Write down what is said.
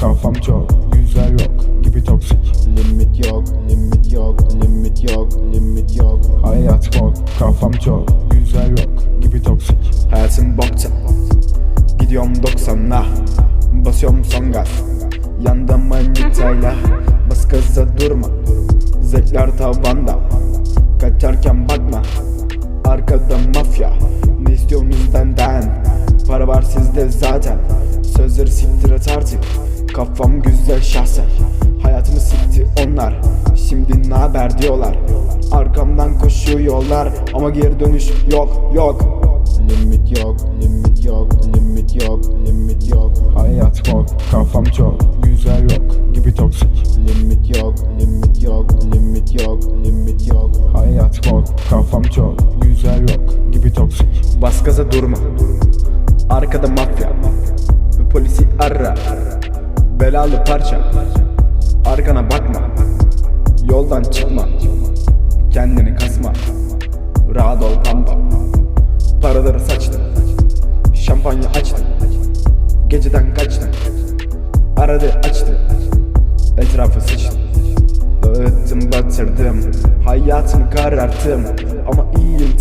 Kafam çok. Güzel yok gibi toksik. Limit yok, limit yok, limit yok, limit yok. Hayat bok Kafam çok. Güzel yok gibi toksik. Hayatım bokta Gidiyorum 90'la Basıyorum son gaz Yanda manitayla. Bas gaza durma. Zevkler tavanda. Kaçarken bakma. Arkada mafya. Ne istiyorsunuz benden Para var sizde zaten Sözleri siktir et artık. Kafam güzel şahsen. Hayatımı sikti onlar. Şimdi naber diyorlar. Arkamdan koşuyorlar Ama geri dönüş yok yok. Limit yok, limit yok, limit yok, limit yok. Hayat bok Kafam çok. Güzel yok gibi toksik. Limit yok, limit yok, limit yok, limit yok. Hayat bok Kafam çok. Güzel yok gibi toksik. Bas gaza durma. Arkada mafya Polisi ara Belalı parça. Arkana bakma. Yoldan çıkma. Kendini kasma. Rahat ol pamba. Paraları saçtım. Şampanya açtım. Geceden kaçtım. Aradı açtım Etrafı sıçtım. Dağıttım batırdım. Hayatımı kararttım. Ama iyiyim